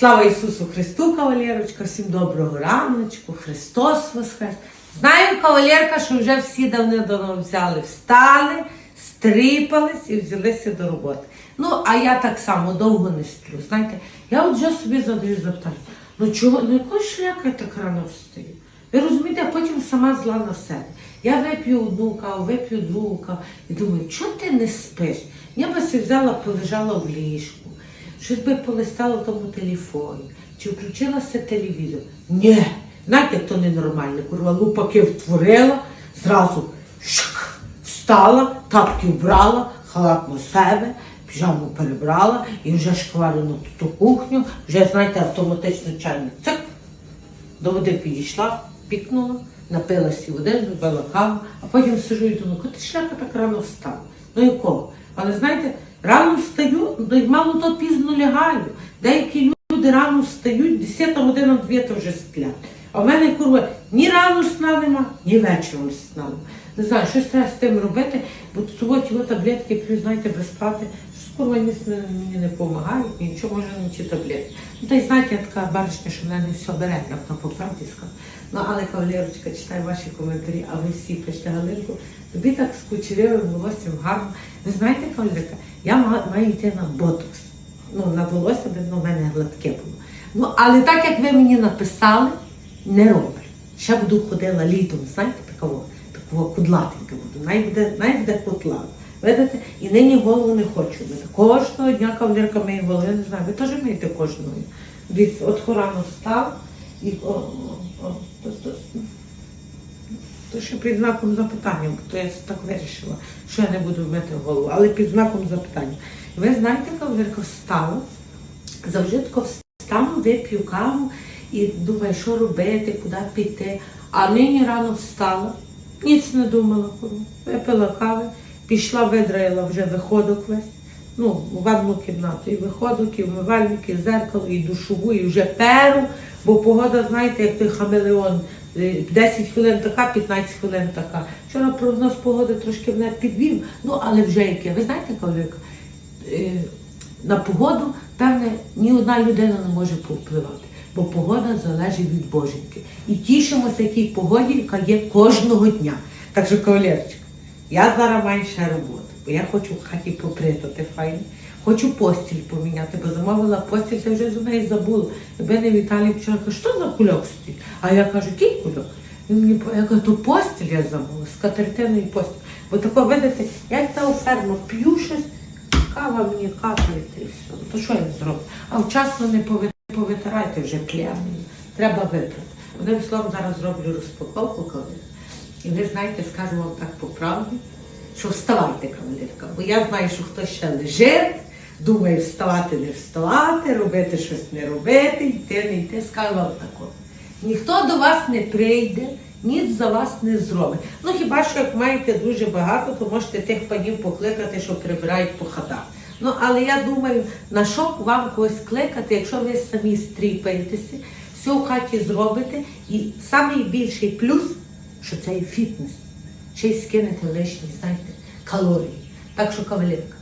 Слава Ісусу Христу, кавалерочка, всім доброго раночку, Христос Воскрес. Знаю, кавалерка, що вже всі давно взяли, встали, стріпались і взялися до роботи. Ну, а я так само довго не сплю. Знаєте, я от вже собі задаю запитання, ну чого, ну якої шляка я так рано встаю? Ви розумієте, а потім сама зла на себе. Я вип'ю одну каву, вип'ю другу каву і думаю, чого ти не спиш? Я би си взяла, полежала в ліжку, щось би полистала в тому телефоні, чи включилася телевізор. Ні, знаєте, то ненормально. Курва, лупаки втворила, зразу шик, встала, тапки вбрала, халат на себе, піжаму перебрала і вже шкварю на ту кухню, вже, знаєте, автоматично чайник. Цик, до води підійшла, пікнула, напилася води, зробила каву, а потім сижу і думаю, коли ти шляпа так рано встала? Ну якого? Але знаєте, рано встаю, ну мало то пізно лягаю. Деякі люди рано встають, 10 година дві то вже сплять. А в мене курва ні рано сна нема, ні вечором сна нема. Не знаю, щось треба з тим робити, бо суботі таблетки п'ю, знаєте, без спати. Курва ні, мені не допомагають, нічого може не чи таблетки. Ну та й знаєте, я така баришня, що в мене все бере, як то по правді скажу. Ну але кавалерочка, читаю ваші коментарі, а ви всі пишете Галинку, тобі так з кучерявим волоссям гарно. Ви знаєте, кавалерка, я маю йти на ботокс. Ну, на волосся, видно, в мене гладке було. Ну, але так як ви мені написали, не роблю. Ще буду ходила літом, знаєте, такого, такого кудлатенька буду. Най буде, най буде кутла. Видите? І нині голову не хочу мити. Кожного дня кавалерка миє голову, я не знаю, ви теж миєте кожного. Від от рано встав і о, о, о, то, то, то ще під знаком запитання, бо то я так вирішила, що я не буду мити голову, але під знаком запитання. Ви знаєте, кавалерка встала, завжди тако встану, вип'ю каву і думаю, що робити, куди піти. А нині рано встала, ніц не думала, випила кави, пішла, видраїла вже виходок весь. Ну, в одну кімнату. І виходок, і вмивальник, і зеркало, і душову, і вже перу, бо погода, знаєте, як той хамелеон. е, 10 хвилин така, 15 хвилин така. Вчора прогноз погоди трошки мене підвів, ну але вже яке. Ви знаєте, Кавлюка, е, на погоду, певне, ні одна людина не може повпливати, бо погода залежить від боженьки. І тішимося тій погоді, яка є кожного дня. Так що, кавалерочка, я зараз маю ще роботу, бо я хочу в хаті попритати файно. Хочу постіль поміняти, бо замовила постіль, я вже за неї забула. Якби не Віталій вчора каже, що за кульок стоїть? А я кажу, який кульок? Він мені я кажу, то постіль я замовила, з катертиною постіль. Бо тако, видите, як та ферма, п'ю щось, кава мені капає, та й все. То що я зроблю? А вчасно не повитирайте вже плями. Треба випрати. Одним словом, зараз зроблю розпаковку кавалерка. І ви знаєте, скажу вам так по правді, що вставайте, кавалерка. Бо я знаю, що хтось ще лежить, думає вставати, не вставати, робити щось не робити, йти, не йти. Скажу вам тако. Ніхто до вас не прийде, ніц за вас не зробить. Ну хіба що як маєте дуже багато, то можете тих панів покликати, що прибирають по хатах. Ну, але я думаю, на що вам когось кликати, якщо ви самі стріпаєтеся, все в хаті зробите. І найбільший плюс, що це є фітнес. Ще й скинете лишні, знаєте, калорії. Так що, кавалерка,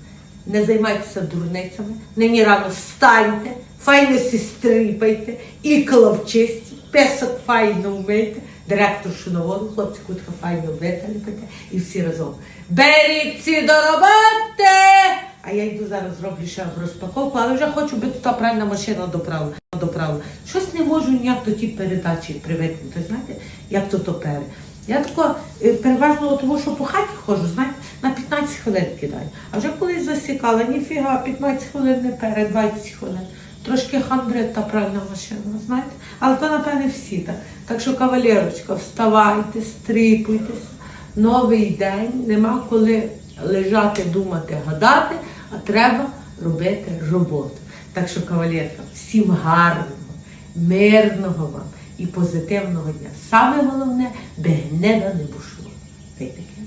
не займайтеся дурницями, нині рано встаньте, файно сі стріпайте, ікла вчисті, песок файно вмийте, директоршу на воду, хлопці кутка файно виталіпайте і всі разом. Беріться до роботи! А я йду зараз зроблю ще розпаковку, але вже хочу би та пральна машина доправила. Щось не можу ніяк до ті передачі привикнути. Знаєте, як то топери. Я тако е, переважно тому, що по хаті ходжу, знаєте, на 15 хвилин кидаю. А вже колись засікала, ніфіга, 15 хвилин не перед 20 хвилин. Трошки хандрит та пральна машина, знаєте. Але то, напевне, всі так. Так що, кавалерочка, вставайте, стріпуйтесь. Новий день, нема коли лежати, думати, гадати, а треба робити роботу. Так що, кавалерка, всім гарного, мирного вам і позитивного дня. Саме головне, би гнева не таке.